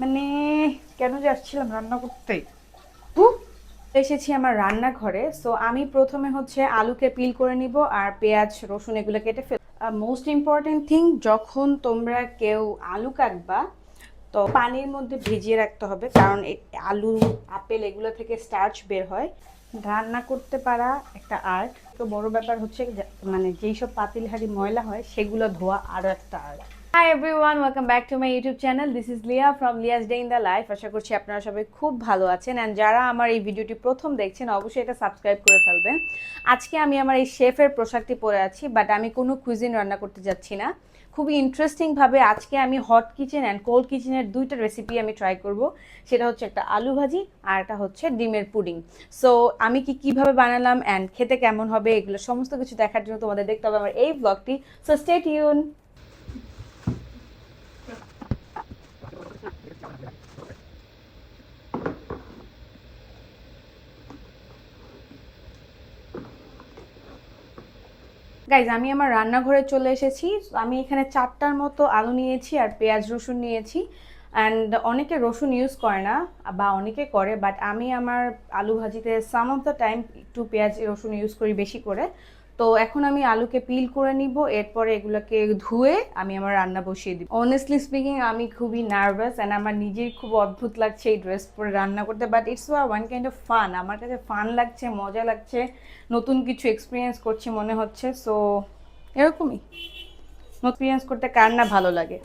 মানে কেন যে আসছিলাম রান্না করতে? এসেছি আমার রান্নাঘরে সো আমি প্রথমে হচ্ছে আলুকে পিল করে নিব আর পেঁয়াজ রসুন এগুলো কেটে ফেল মোস্ট ইম্পর্টেন্ট থিং যখন তোমরা কেউ আলু কাটবা তো পানির মধ্যে ভিজিয়ে রাখতে হবে কারণ আলু আপেল এগুলো থেকে স্টার্চ বের হয়। রান্না করতে পারা একটা আর্ট তো বড় ব্যাপার হচ্ছে মানে যেই সব পাতিলহারি ময়লা হয় সেগুলো ধোয়া আরও একটা art hi everyone welcome back to my YouTube channel this is Lia from Lia's day in the life আশা করছি আপনারা সবাই খুব ভালো আছেন। অ্যান্ড যারা আমার এই ভিডিওটি প্রথম দেখছেন, অবশ্যই এটা সাবস্ক্রাইব করে ফেলবেন। আজকে আমি আমার এই শেফের পোশাকটি পরে আছি বাট আমি কোনো কুইজিন রান্না করতে যাচ্ছি না। খুবই ইন্টারেস্টিংভাবে আজকে আমি হট কিচেন অ্যান্ড কোল্ড কিচেনের দুইটা রেসিপি আমি ট্রাই করব। সেটা হচ্ছে একটা আলু ভাজি আর একটা হচ্ছে ডিমের পুডিং। সো আমি কি কীভাবে বানালাম অ্যান্ড খেতে কেমন হবে, এগুলো সমস্ত কিছু দেখার জন্য তোমাদের দেখতে হবে আমার এই ব্লগটি সো স্টেট ইউন গাইজ আমি আমার রান্নাঘরে চলে এসেছি। আমি এখানে চারটার মতো আলু নিয়েছি আর পেঁয়াজ, রসুন নিয়েছি। অ্যান্ড অনেকে রসুন ইউজ করে না, বা অনেকে করে বাট আমি আমার আলু ভাজিতে সাম অফ দ্য টাইম একটু পেঁয়াজ, রসুন ইউজ করি বেশি করে। তো এখন আমি আলুকে পিল করে নিব, এরপরে এগুলোকে ধুয়ে আমি আমার রান্না বসিয়ে দিব। অনেস্টলি স্পিকিং আমি খুবই নার্ভাস অ্যান্ড আমার নিজেই খুব অদ্ভুত লাগছে এই ড্রেস পরে রান্না করতে but it's one kind of fun আমার কাছে ফান লাগছে, মজা লাগছে, নতুন কিছু এক্সপিরিয়েন্স করছি মনে হচ্ছে সো এরকমই। এক্সপিরিয়েন্স করতে কার না ভালো লাগে?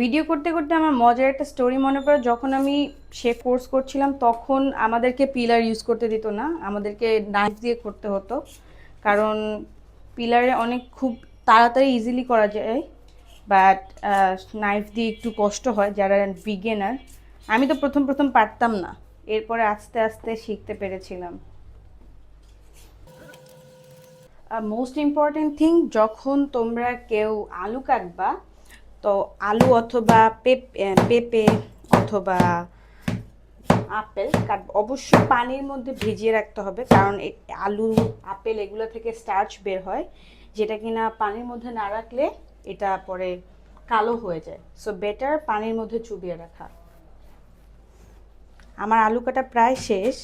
ভিডিও করতে করতে আমার মজার একটা স্টোরি মনে পড়ে, যখন আমি সে কোর্স করছিলাম, তখন আমাদেরকে পিলার ইউজ করতে দিত না, আমাদেরকে নাইফ দিয়ে করতে হতো। কারণ পিলারে অনেক খুব তাড়াতাড়ি ইজিলি করা যায় বাট নাইফ দিয়ে একটু কষ্ট হয়, যারা বিগেনার আমি তো প্রথম প্রথম পারতাম না, এরপরে আস্তে আস্তে শিখতে পেরেছিলাম। মোস্ট ইম্পর্টেন্ট থিং যখন তোমরা কেউ আলু কাটবা তো আলু অথবা পেঁপে অথবা আপেল কাট, অবশ্যই পানির মধ্যে ভিজিয়ে রাখতে হবে কারণ আলু, আপেল এগুলো থেকে স্টার্চ বের হয় যেটা কিনা পানির মধ্যে না রাখলে এটা পরে কালো হয়ে যায়। সো বেটার পানির মধ্যে চুবিয়ে রাখা। আমার আলু কাটা প্রায় শেষ।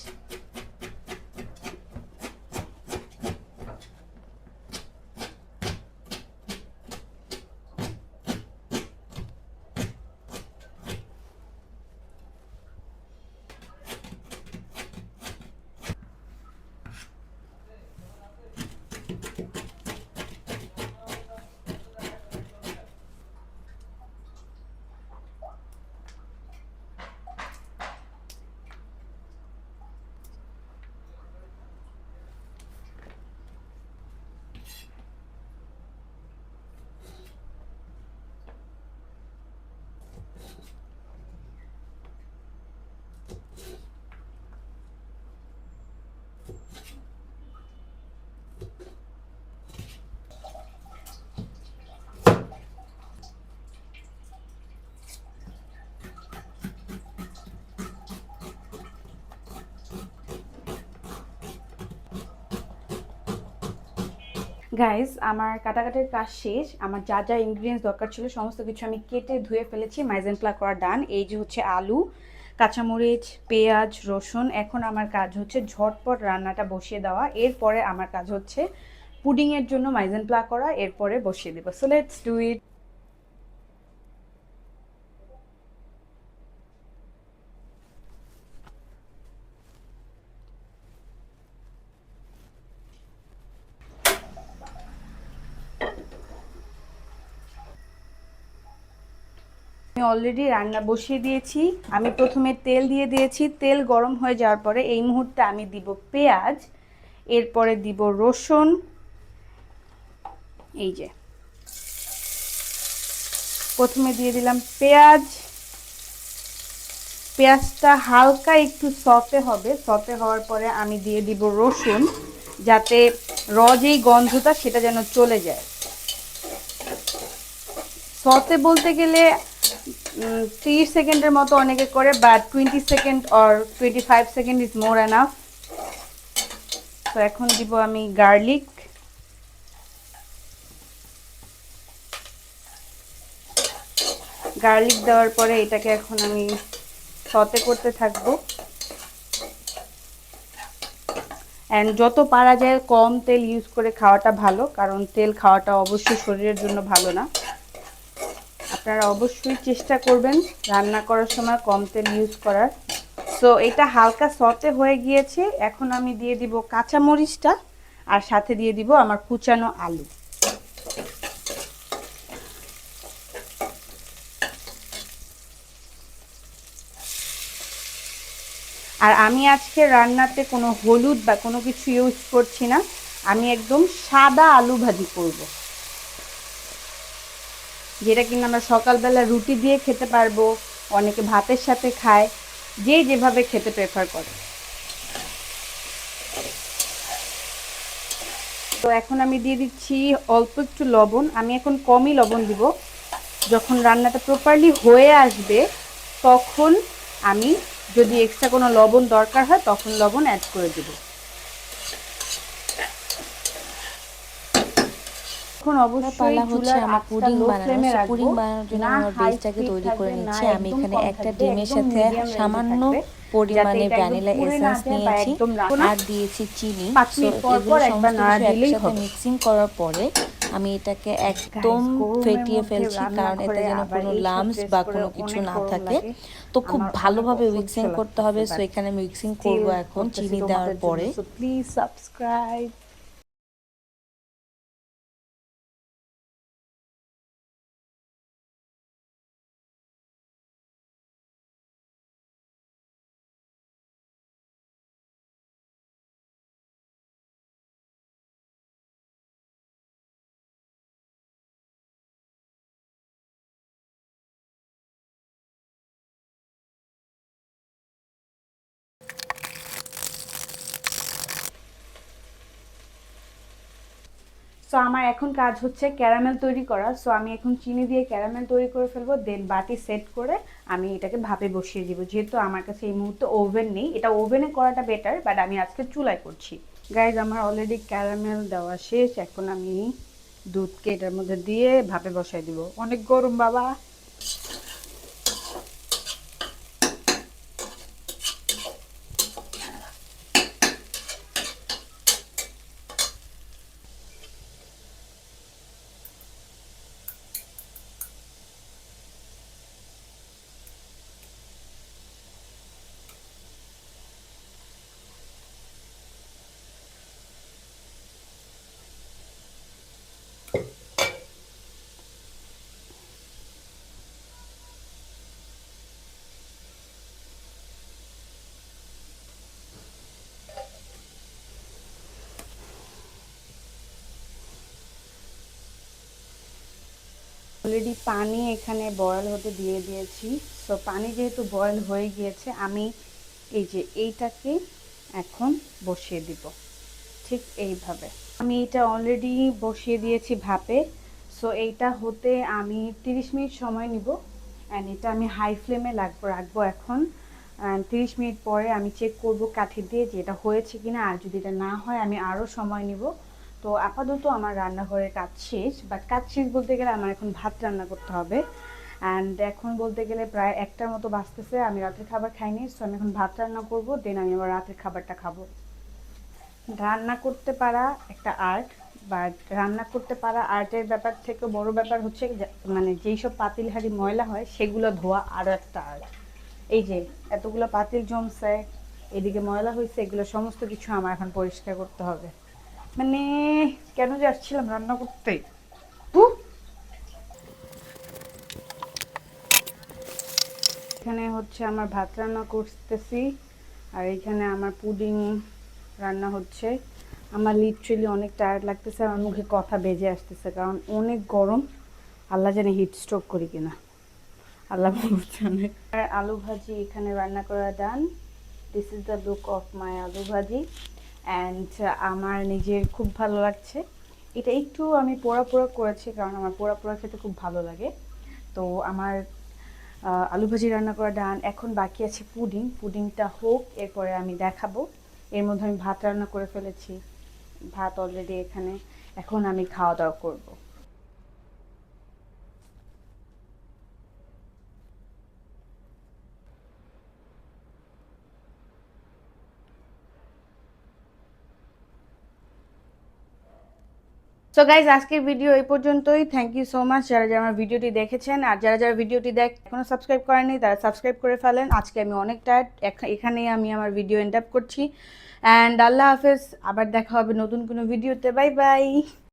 গাইজ আমার কাটাকাটির কাজ শেষ। আমার যা যা ইনগ্রিডিয়েন্টস দরকার ছিল, সমস্ত কিছু আমি কেটে ধুয়ে ফেলেছি মাইজেন প্লা করা ডান এই যে হচ্ছে আলু, কাঁচামরিচ, পেঁয়াজ, রসুন, এখন আমার কাজ হচ্ছে ঝটপট রান্নাটা বসিয়ে দেওয়া। এরপরে আমার কাজ হচ্ছে পুডিংয়ের জন্য মাইজেন প্লা করা, এরপরে বসিয়ে দেবো। সো লেটস ডু ইট আমি অলরেডি রান্না বসিয়ে দিয়েছি। আমি প্রথমে তেল দিয়ে দিয়েছি। তেল গরম হয়ে যাওয়ার পরে এই মুহূর্তে আমি দিব পেঁয়াজ, এরপরে দিব রসুন। এই যে। প্রথমে দিয়ে দিলাম পেঁয়াজ। পেঁয়াজটা হালকা একটু সতে হবে। সতে হওয়ার পরে আমি দিয়ে দিব রসুন, যাতে র যেই গন্ধটা সেটা যেন চলে যায়। সতে বলতে গেলে তিরিশ সেকেন্ডের মতো অনেকে করে but twenty second or twenty five second is more enough তো এখন দিব আমি গার্লিক গার্লিক দেওয়ার পরে এটাকে এখন আমি সতে করতে থাকব। অ্যান্ড যত পারা যায়, কম তেল ইউজ করে খাওয়াটা ভালো, কারণ তেল খাওয়াটা অবশ্যই শরীরের জন্য ভালো না। আপনারা অবশ্যই চেষ্টা করবেন রান্না করার সময় কম তেল ইউজ করার। সো এটা হালকা সতে হয়ে গিয়েছে। এখন আমি দিয়ে দিব কাঁচা মরিচটা আর সাথে দিয়ে দিব আমার কুচানো আলু। আর আমি আজকে রান্নাতে কোনো হলুদ বা কোনো কিছু ইউজ করছি না। আমি একদম সাদা আলু ভাজি করব। যেটা কিনা আমরা সকালবেলা রুটি দিয়ে খেতে পারব, অনেকে ভাতের সাথে খায়, যে যেভাবে খেতে প্রেফার করে। তো এখন আমি দিয়ে দিচ্ছি অল্প একটু লবণ। আমি এখন কমই লবণ দিব। যখন রান্নাটা প্রপারলি হয়ে আসবে, তখন আমি যদি এক্সট্রা কোনো লবণ দরকার হয়, তখন লবণ অ্যাড করে দেব। এখন অবশ্যই হচ্ছে আমার পুডিং বানানো। পুডিং বানানোর জন্য আমার বেসটাকে তৈরি করে নিচ্ছি। আমি এখানে একটা ডিমের সাথে সামান্য পরিমাণে ভ্যানিলা এসেন্স নিয়েছি। আর দিয়েছি চিনি। এগুলো সমস্ত একসাথে। মিক্সিং করার পরে আমি এটাকে একদম ফেটিয়ে ফেলছি কারণ এতে যেন কোনো লামস বা কোনো কিছু না থাকে। তো খুব ভালোভাবে মিক্সিং করতে হবে। সো এখানে মিক্সিং করব এখন চিনি দেওয়ার পরে। জন্য। So সো আমার এখন কাজ হচ্ছে ক্যারামেল তৈরি করা। সো আমি এখন চিনি দিয়ে ক্যারামেল তৈরি করে ফেলব দেন বাটি সেট করে আমি এটাকে ভাপে বসিয়ে দিব। যেহেতু আমার কাছে এই মুহূর্তে ওভেন নেই, এটা ওভেনে করাটা বেটার বাট আমি আজকে চুলায় করছি। গাইজ আমার অলরেডি ক্যারামেল দেওয়া শেষ। এখন আমি দুধকে এটার মধ্যে দিয়ে ভাপে বসাই দিব। অনেক গরম বাবা। অলরেডি পানি এখানে বয়েল হতে দিয়ে দিয়েছি। সো পানি যেহেতু বয়েল হয়ে গিয়েছে, আমি এই যে এইটাকে এখন বসিয়ে দিব। ঠিক এইভাবে। আমি এটা অলরেডি বসিয়ে দিয়েছি ভাপে। সো এইটা হতে আমি 30 মিনিট সময় নিব। অ্যান্ড এটা আমি হাই ফ্লেমে লাগবো, রাখব এখন। তিরিশ মিনিট পরে আমি চেক করব কাঠি দিয়ে যে এটা হয়েছে কিনা। আর যদি এটা না হয়, আমি আরও সময় নিব। তো আপাতত আমার রান্নাঘরের কাজ শেষ বাট কাজ শেষ বলতে গেলে আমার এখন ভাত রান্না করতে হবে। অ্যান্ড এখন বলতে গেলে প্রায় একটার মতো বাঁচতেছে আমি রাতের খাবার খাইনি সো আমি এখন ভাত রান্না করব দেন আমি আবার রাতের খাবারটা খাব। রান্না করতে পারা একটা আর্ট বাট রান্না করতে পারা আর্টের ব্যাপার থেকে বড় ব্যাপার হচ্ছে মানে যেই সব পাতিল হাড়ি ময়লা হয়, সেগুলো ধোয়া আরও একটা আর্ট এই যে এতগুলো পাতিল জমছে, এদিকে ময়লা হয়েছে এগুলো সমস্ত কিছু আমার এখন পরিষ্কার করতে হবে। মানে কেন যে আসছিলাম রান্না করতে? এখানে হচ্ছে আমার ভাত রান্না করতেছি আর এখানে আমার পুডিং রান্না হচ্ছে। আমার লিটারেলি অনেক টায়ার্ড লাগতেছে আমার মুখে কথা বেজে আসতেছে কারণ অনেক গরম আল্লাহ জানে হিট স্ট্রোক করি কিনা। আল্লাহ জানে। আর আলু ভাজি এখানে রান্না করা done this is the look of my aloo bhaji. And আমার নিজের খুব ভালো লাগছে। এটা একটু আমি পোড়া পোড়া করেছি কারণ আমার পোড়া পোড়া খেতে খুব ভালো লাগে। তো আমার আলু ভাজি রান্না করা ডান এখন বাকি আছে পুডিং। পুডিংটা হোক, এরপরে আমি দেখাবো। এর মধ্যে আমি ভাত রান্না করে ফেলেছি। ভাত অলরেডি এখানে। এখন আমি খাওয়া দাওয়া করব। সো গাইজ আজকের ভিডিও এই পর্যন্তই। থ্যাংক ইউ সো মাচ যারা যারা আমার ভিডিওটি দেখেছেন। আর যারা যারা ভিডিওটি দেখ এখনও সাবস্ক্রাইব করেনি তারা সাবস্ক্রাইব করে ফেলেন। আজকে আমি অনেক টায়ার্ড এখানেই আমি আমার ভিডিও এন্ড করছি। অ্যান্ড আল্লাহ হাফেজ। আবার দেখা হবে নতুন কোনো ভিডিওতে বাই বাই